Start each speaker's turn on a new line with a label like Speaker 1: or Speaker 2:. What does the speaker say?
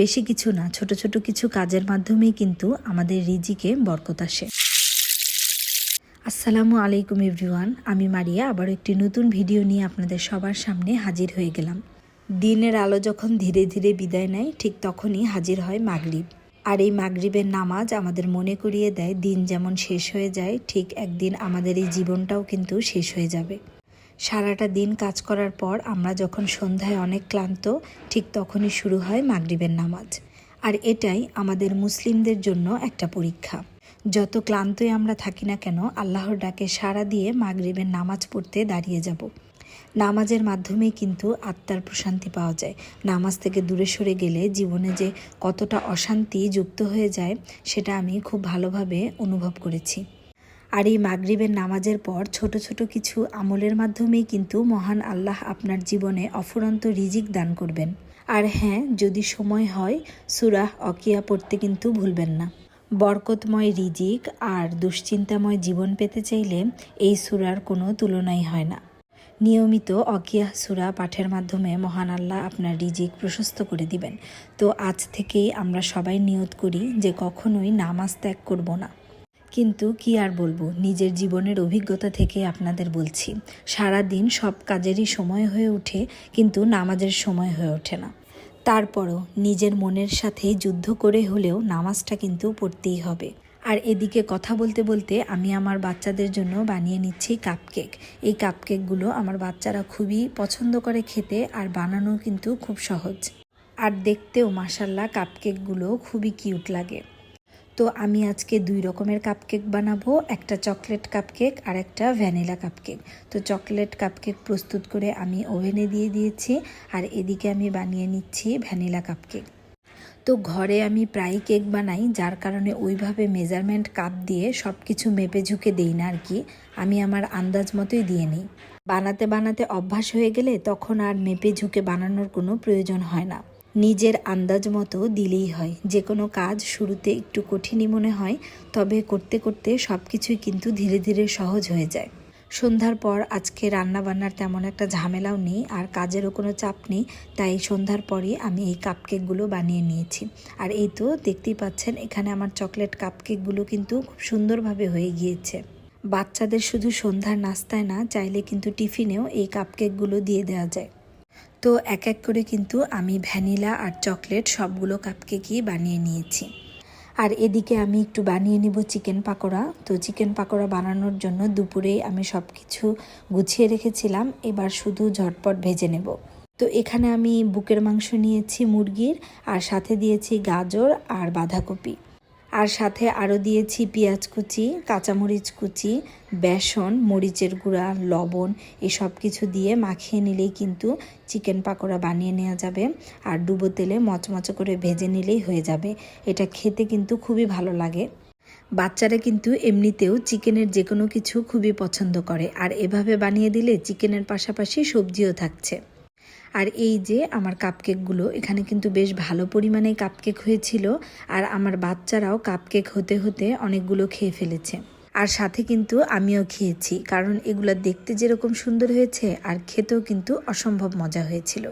Speaker 1: বেশি কিছু না, ছোট ছোট কিছু কাজের মাধ্যমেই কিন্তু আমাদের রিজিকে বরকত আসে। আসসালামু আলাইকুম এভরিওয়ান, আমি মারিয়া আবার একটি নতুন ভিডিও নিয়ে আপনাদের সবার সামনে হাজির হয়ে গেলাম। দিনের আলো যখন ধীরে ধীরে বিদায় নেয়, ঠিক তখনই হাজির হয় মাগরিব। আর এই মাগরিবের নামাজ আমাদের মনে করিয়ে দেয়, দিন যেমন শেষ হয়ে যায়, ঠিক একদিন আমাদের এই জীবনটাও কিন্তু শেষ হয়ে যাবে। সারাটা দিন কাজ করার পর আমরা যখন সন্ধ্যায় অনেক ক্লান্ত, ঠিক তখনই শুরু হয় মাগরিবের নামাজ। আর এটাই আমাদের মুসলিমদের জন্য একটা পরীক্ষা। যত ক্লান্তই আমরা থাকি না কেন, আল্লাহর ডাকে সাড়া দিয়ে মাগরিবের নামাজ পড়তে দাঁড়িয়ে যাব। নামাজের মাধ্যমেই কিন্তু আত্মার প্রশান্তি পাওয়া যায়। নামাজ থেকে দূরে সরে গেলে জীবনে যে কতটা অশান্তি যুক্ত হয়ে যায়, সেটা আমি খুব ভালোভাবে অনুভব করেছি। আর এই মাগরিবের নামাজের পর ছোট ছোট কিছু আমলের মাধ্যমেই কিন্তু মহান আল্লাহ আপনার জীবনে অফুরন্ত রিজিক দান করবেন। আর হ্যাঁ যদি সময় হয়, সুরাহ অকিয়া পড়তে কিন্তু ভুলবেন না। বরকতময় রিজিক আর দুশ্চিন্তাময় জীবন পেতে চাইলে এই সুরার কোনো তুলনাই হয় না। নিয়মিত অকিয়া সুরা পাঠের মাধ্যমে মহান আল্লাহ আপনার রিজিক প্রশস্ত করে দিবেন। তো আজ থেকেই আমরা সবাই নিয়ত করি যে কখনোই নামাজ ত্যাগ করব না। কিন্তু কি আর বলব? নিজের জীবনের অভিজ্ঞতা থেকে আপনাদের বলছি। সারা দিন সব কাজেরই সময় হয়ে ওঠে, কিন্তু নামাজের সময় হয়ে ওঠে না। তারপরও নিজের মনের সাথে যুদ্ধ করে হলেও নামাজটা কিন্তু পড়তেই হবে। আর এদিকে কথা বলতে বলতে আমি আমার বাচ্চাদের জন্য বানিয়ে নিচ্ছি কাপকেক এই কাপকেকগুলো আমার বাচ্চারা খুবই পছন্দ করে খেতে আর বানানো কিন্তু খুব সহজ। আর দেখতেও মাসাল্লাহ কাপকেকগুলো খুবই কিউট লাগে। তো আমি আজকে দুই রকমের কাপকেক বানাবো, একটা চকলেট কাপকেক আর একটা ভ্যানিলা কাপকেক তো চকলেট কাপকেক প্রস্তুত করে আমি ওভেনে দিয়ে দিয়েছি আর এদিকে আমি বানিয়ে নিচ্ছি ভ্যানিলা কাপকেক তো ঘরে আমি প্রায় কেক বানাই, যার কারণে ওইভাবে মেজারমেন্ট কাপ দিয়ে সব কিছু মেপে ঝুঁকে দেই না আর কি। আমি আমার আন্দাজ মতোই দিয়ে নিই। বানাতে বানাতে অভ্যাস হয়ে গেলে তখন আর মেপে ঝুঁকে বানানোর কোনো প্রয়োজন হয় না। নিজের আন্দাজ মতো দিলেই হয়। যে কোনো কাজ শুরুতে একটু কঠিনই মনে হয়, তবে করতে করতে সব কিছুই কিন্তু ধীরে ধীরে সহজ হয়ে যায়। সন্ধ্যার পর আজকে রান্না বান্নার তেমন একটা ঝামেলাও নেই, আর কাজেরও কোনো চাপ নেই, তাই সন্ধ্যার পরই আমি এই কাপকেকগুলো বানিয়ে নিয়েছি। আর এই তো দেখতেই পাচ্ছেন, এখানে আমার চকলেট কাপকেকগুলো কিন্তু খুব সুন্দরভাবে হয়ে গিয়েছে। বাচ্চাদের শুধু সন্ধ্যার নাস্তায় না, চাইলে কিন্তু টিফিনেও এই কাপকেকগুলো দিয়ে দেওয়া যায়। তো এক এক করে কিন্তু আমি ভ্যানিলা আর চকলেট সবগুলো কাপকেকই বানিয়ে নিয়েছি। আর এদিকে আমি একটু বানিয়ে নিব চিকেন পাকোড়া। তো চিকেন পাকোড়া বানানোর জন্য দুপুরেই আমি সব কিছু গুছিয়ে রেখেছিলাম। এবার শুধু ঝটপট ভেজে নেব। তো এখানে আমি বুকের মাংস নিয়েছি মুরগির, আর সাথে দিয়েছি গাজর আর বাঁধাকপি। আর সাথে আরও দিয়েছি পেঁয়াজ কুচি, কাঁচামরিচ কুচি, বেসন, মরিচের গুঁড়া, লবণ এসব কিছু দিয়ে মাখিয়ে নিলেই কিন্তু চিকেন পাকোড়া বানিয়ে নেওয়া যাবে। আর ডুবো তেলে মচমচে করে ভেজে নিলেই হয়ে যাবে। এটা খেতে কিন্তু খুবই ভালো লাগে। বাচ্চারা কিন্তু এমনিতেও চিকেনের যে কোনো কিছু খুবই পছন্দ করে। আর এভাবে বানিয়ে দিলে চিকেনের পাশাপাশি সবজিও থাকছে। আর এই যে আমার কাপকেকগুলো এখানে কিন্তু বেশ ভালো পরিমাণে কাপকেক হয়েছিল, আর আমার বাচ্চারাও কাপকেক হতে হতে অনেকগুলো খেয়ে ফেলেছে। আর সাথে কিন্তু আমিও খেয়েছি, কারণ এগুলো দেখতে যেরকম সুন্দর হয়েছে, আর খেতেও কিন্তু অসম্ভব মজা হয়েছিল।